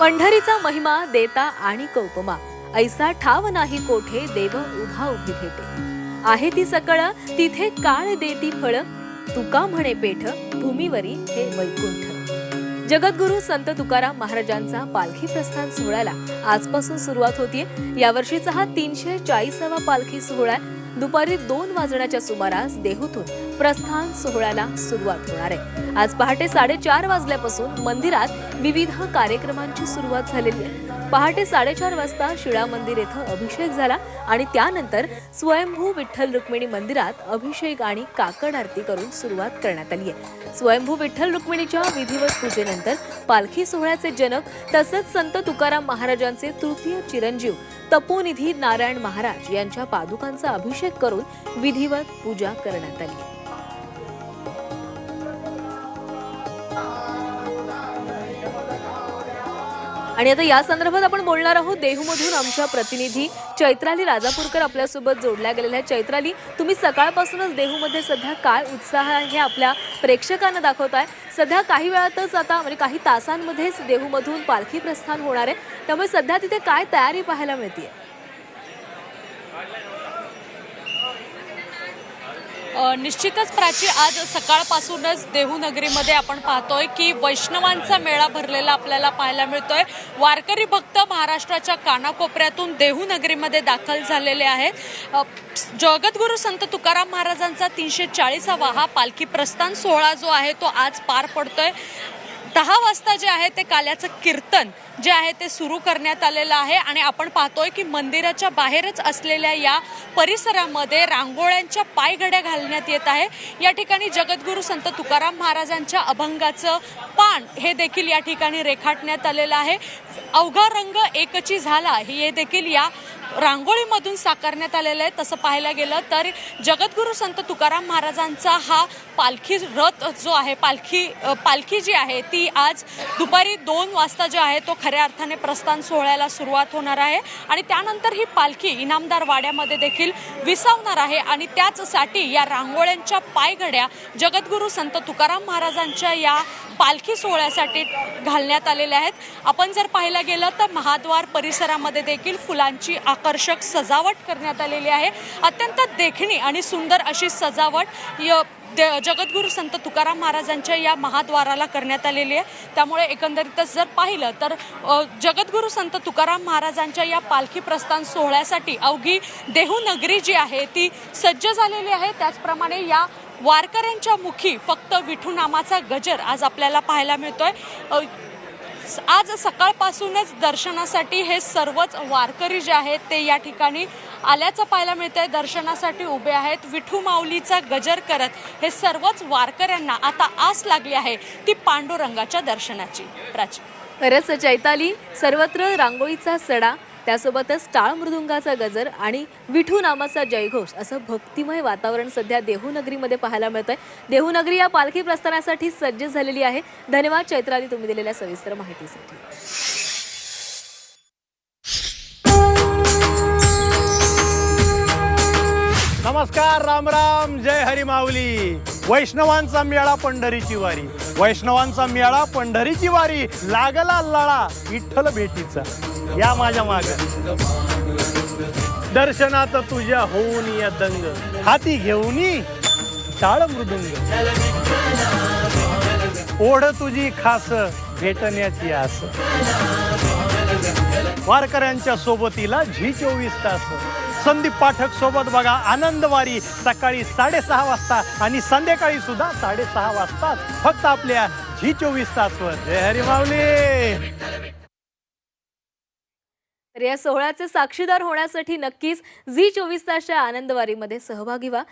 पंढरीचा महिमा देता आणि कौपमा. ऐसा ठाव नाही कोठे देव उभा उभी भेटे. आहे ती सकळ तिथे काळ देती फळ. तुका म्हणे पेठ भूमीवरी हे वैकुंठ. जगद्गुरु संत तुकाराम महाराजांचा पालखी प्रस्थान सोहळ्याला आजपासून सुरुवात होतीये. यावर्षीचा हा तीनशे चाळीसावा पालखी सोहळा आहे. दुपारी दोन वाजण्याच्या सुमारास देहूतून प्रस्थान सोहळ्याला सुरुवात होणार आहे. आज पहाटे साडेचार वाजल्यापासून मंदिरात विविध कार्यक्रमांची सुरुवात झालेली आहे. पहाटे साडेचार वाजता शिळा मंदिर येथे अभिषेक झाला आणि त्यानंतर स्वयंभू विठ्ठल रुक्मिणी मंदिरात अभिषेक आणि काकड आरती करून सुरुवात करण्यात आली आहे. स्वयंभू विठ्ठल रुक्मिणीच्या विधिवत पूजेनंतर पालखी सोहळ्याचे जनक तसंच संत तुकाराम महाराजांचे तृतीय चिरंजीव तपोनिधी नारायण महाराज यांच्या पादुकांचा अभिषेक करून विधिवत पूजा करण्यात आली आणि आता या संदर्भात आपण बोलणार आहोत देहूमधून आमच्या प्रतिनिधी चैत्राली राजापूरकर आपल्यासोबत जोडल्या गेलेल्या. चैत्राली तुम्ही सकाळपासूनच देहूमध्ये सध्या काय उत्साह आहे हे आपल्या प्रेक्षकांना दाखवताय सध्या काही वेळातच आता म्हणजे काही तासांमध्येच देहूमधून पालखी प्रस्थान होणार आहे. त्यामुळे सध्या तिथे काय तयारी पाहायला मिळते निश्चितच प्राची आज सकाळपासूनच देहूनगरीमध्ये आपण पाहतोय की वैष्णवांचा मेळा भरलेला आपल्याला पाहायला मिळतोय. वारकरी भक्त महाराष्ट्राच्या कानाकोपऱ्यातून देहूनगरीमध्ये दाखल झालेले आहेत. जगद्गुरु जगद्गुरू संत तुकाराम महाराजांचा तीनशे चाळीसावा हा पालखी प्रस्थान सोहळा जो आहे तो आज पार पडतोय. दहा वाजता जे आहे ते काल्याचं कीर्तन जे आहे ते सुरू करण्यात आलेलं आहे आणि आपण पाहतोय की मंदिराच्या बाहेरच असलेल्या या परिसरामध्ये रांगोळ्यांच्या पायघड्या घालण्यात येत आहे. या ठिकाणी जगद्गुरू संत तुकाराम महाराजांच्या अभंगाचं पान हे देखील या ठिकाणी रेखाटण्यात आलेलं आहे. अवघा रंग एकची झाला हे देखील या रांगोळीमधून साकारण्यात आलेलं आहे. तसं पाहायला गेलं तर जगद्गुरू संत तुकाराम महाराजांचा हा पालखी रथ जो आहे पालखी पालखी जी आहे ती आज दुपारी दोन वाजता जो आहे तो खऱ्या अर्थाने प्रस्थान सोहळ्याला सुरुवात होणार आहे. आणि त्यानंतर ही पालखी इनामदार वाड्यामध्ये देखील विसावणार आहे. आणि त्याचसाठी या रांगोळ्यांच्या पायघड्या जगद्गुरू संत तुकाराम महाराजांच्या या पालखी सोहळ्यासाठी घालण्यात आलेल्या आहेत. आपण जर पाहायला गेलं तर महाद्वार परिसरामध्ये देखील फुलांची आकर्षक सजावट करण्यात आलेली आहे. अत्यंत देखणी आणि सुंदर अशी सजावट य दे- जगद्गुरू संत तुकाराम महाराजांच्या या महाद्वाराला करण्यात आलेली आहे. त्यामुळे एकंदरीतच जर पाहिलं तर जगद्गुरू संत तुकाराम महाराजांच्या या पालखी प्रस्थान सोहळ्यासाठी अवघी देहू नगरी जी आहे ती सज्ज झालेली आहे. त्याचप्रमाणे या वारकऱ्यांच्या मुखी फक्त विठू नामाचा गजर आज आपल्याला पाहायला मिळतोय. आज सकाळपासूनच दर्शनासाठी हे सर्वच वारकरी जे आहेत ते या ठिकाणी आल्याचं पाहायला मिळतंय. दर्शनासाठी उभे आहेत. विठू माऊलीचा गजर करत हे सर्वच वारकऱ्यांना आता आस लागली आहे ती पांडुरंगाच्या दर्शनाची. प्राची. खरंच चैताली सर्वत्र रांगोळीचा सडा त्यासोबतच टाळ मृदुंगाचा गजर आणि विठू नामाचा जयघोष असं भक्तिमय वातावरण सध्या देहूनगरीमध्ये पाहायला मिळतंय. आहे देहूनगरी या पालखी प्रस्थानासाठी सज्ज झालेली आहे. धन्यवाद चैत्राली तुम्ही दिलेल्या सविस्तर माहितीसाठी. नमस्कार राम राम जय हरी माऊली. वैष्णवांचा मेळा पंढरीची वारी. वैष्णवांचा मेळा पंढरीची वारी लागला लळा विठ्ठल भेटीचा. या माझ्या माग. दर्शनात तुझ्या होऊन या दंग. हाती घेऊनी टाळ मृदुंग. ओढ तुझी खास भेटण्याची आस. वारकऱ्यांच्या सोबतीला झी चोवीस तास. संदीप पाठक सोबत बघा आनंदवारी सकाळी साडेसहा वाजता आणि संध्याकाळी सुद्धा साडेसहा वाजता फक्त आपल्या झी चोवीस तासवर. जय हरी माऊली. तर या सोहळ्याचे साक्षीदार होण्यासाठी नक्कीच झी चोवीस तासच्या आनंदवारीमध्ये सहभागी व्हा.